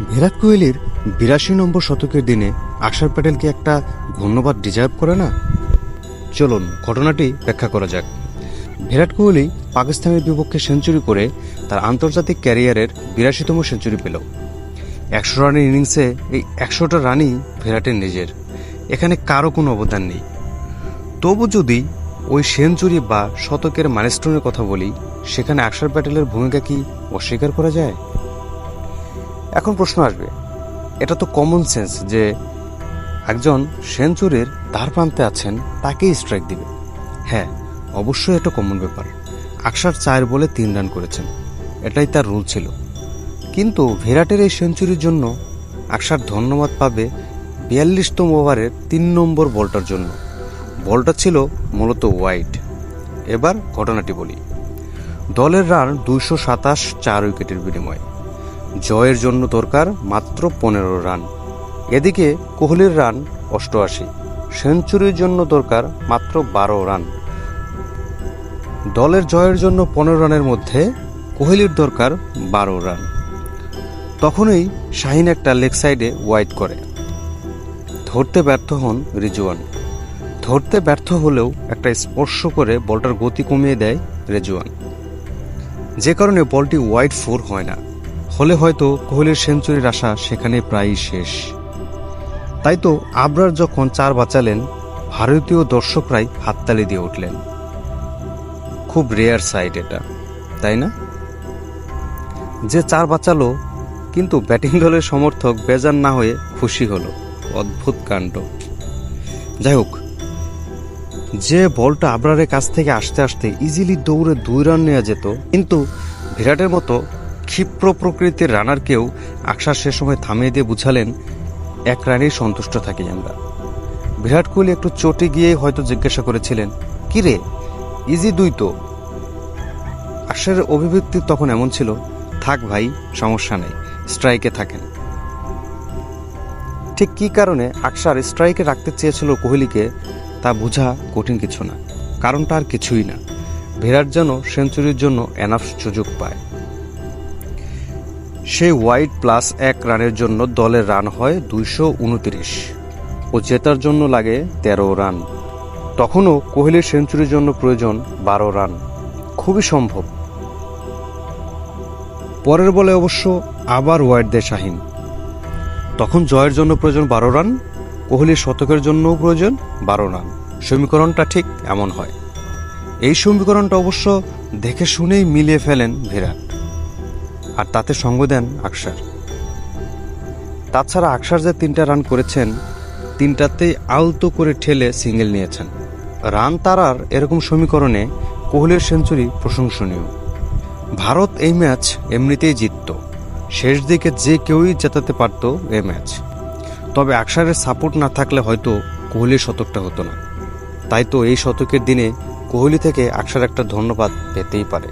বিরাট কোহলির বিরাশি নম্বর শতকের দিনে আকসার প্যাটেল কি একটা ধন্যবাদ ডিজার্ভ করে না? চলুন, ঘটনাটি ব্যাখ্যা করা যাক। বিরাট কোহলি পাকিস্তানের বিপক্ষে সেঞ্চুরি করে তার আন্তর্জাতিক ক্যারিয়ারের বিরাশিতম সেঞ্চুরি পেল। একশো রানের ইনিংসে এই একশোটা রানই বিরাটের নিজের। এখানে কারও কোনো অবদান নেই। তবু যদি ওই সেঞ্চুরি বা শতকের মাইলস্টোনের কথা বলি, সেখানে আকসার প্যাটেলের ভূমিকা কি অস্বীকার করা যায়? এখন প্রশ্ন আসবে, এটা তো কমন সেন্স যে একজন সেঞ্চুরির তার প্রান্তে আছেন, তাকেই স্ট্রাইক দিবে। হ্যাঁ অবশ্যই এটা কমন ব্যাপার। আকসার চার বলে তিন রান করেছেন, এটাই তার রুল ছিল। কিন্তু ভিরাটের এই সেঞ্চুরির জন্য আকসার ধন্যবাদ পাবে বিয়াল্লিশতম ওভারের তিন নম্বর বলটার জন্য। বলটা ছিল মূলত ওয়াইড এবার ঘটনাটি বলি। দলের রান দুইশো সাতাশ চার উইকেটের বিনিময়ে। জয়ের জন্য দরকার মাত্র পনেরো রান। এদিকে কোহলির রান অষ্টআশি, সেঞ্চুরির জন্য দরকার মাত্র বারো রান। দলের জয়ের জন্য পনেরো রানের মধ্যে কোহলির দরকার বারো রান। তখনই শাহিন একটা লেগ সাইডে ওয়াইড করে। ধরতে ব্যর্থ হন রিজওয়ান। ধরতে ব্যর্থ হলেও একটা স্পর্শ করে বলটার গতি কমিয়ে দেয় রেজওয়ান। যে কারণে বলটি ওয়াইড ফোর হয় না। হলে হয়তো কোহলির সেঞ্চুরির আশা সেখানে প্রায়ই শেষ। তাই তো আবরার যখন চার বাঁচালেন, ভারতীয় দর্শকরাই হাততালি দিয়ে উঠলেন। খুব রেয়ার সাইড এটা, তাই না? যে চার বাঁচালো, কিন্তু ব্যাটিং দলের সমর্থক বেজার না হয়ে খুশি হলো। অদ্ভুত কাণ্ড। যাই হোক, যে বলটা আবরারের কাছ থেকে আসতে আসতে ইজিলি দৌড়ে দুই রান নেওয়া যেত, কিন্তু বিরাটের মতো ক্ষিপ্র প্রকৃতির রানারকেও আকশার সে সময় থামিয়ে দিয়ে বুঝালেন, এক রানেই সন্তুষ্ট থাকি আমরা। বিরাট কোহলি একটু চটে গিয়ে হয়তো জিজ্ঞাসা করেছিলেন, কিরে ইজি দুই তো? আকশারের অভিব্যক্তি তখন এমন ছিল, থাক ভাই, সমস্যা নেই স্ট্রাইকে থাকেন। ঠিক কী কারণে আকসার স্ট্রাইকে রাখতে চেয়েছিল কোহলিকে, তা বোঝা কঠিন কিছু না, কারণটা আর কিছুই না। বিরাট যেন সেঞ্চুরির জন্য এনাফ সুযোগ পায়। সেই ওয়াইড প্লাস এক রানের জন্য দলের রান হয় দুইশো উনত্রিশ ও জেতার জন্য লাগে তেরো রান। তখনও কোহলির সেঞ্চুরির জন্য প্রয়োজন বারো রান। খুবই সম্ভব। পরের বলে অবশ্য আবার ওয়াইড দেয় শাহিন। তখন জয়ের জন্য প্রয়োজন বারো রান, কোহলির শতকের জন্যও প্রয়োজন বারো রান। সমীকরণটা ঠিক এমন হয়। এই সমীকরণটা অবশ্য দেখে শুনেই মিলিয়ে ফেলেন বিরাট আর তাতে সঙ্গ দেন আকসার। তাছাড়া আকসার যে তিনটা রান করেছেন তিনটাতেই আলতো করে ঠেলে সিঙ্গেল নিয়েছেন। রান তারার এরকম সমীকরণে কোহলির সেঞ্চুরি প্রশংসনীয়। ভারত এই ম্যাচ এমনিতেই জিতত। শেষ দিকে যে কেউই জেতাতে পারত এই ম্যাচ। তবে আকসারের সাপোর্ট না থাকলে হয়তো কোহলির শতকটা হতো না। তাই তো এই শতকের দিনে কোহলি থেকে আকসার একটা ধন্যবাদ পেতেই পারে।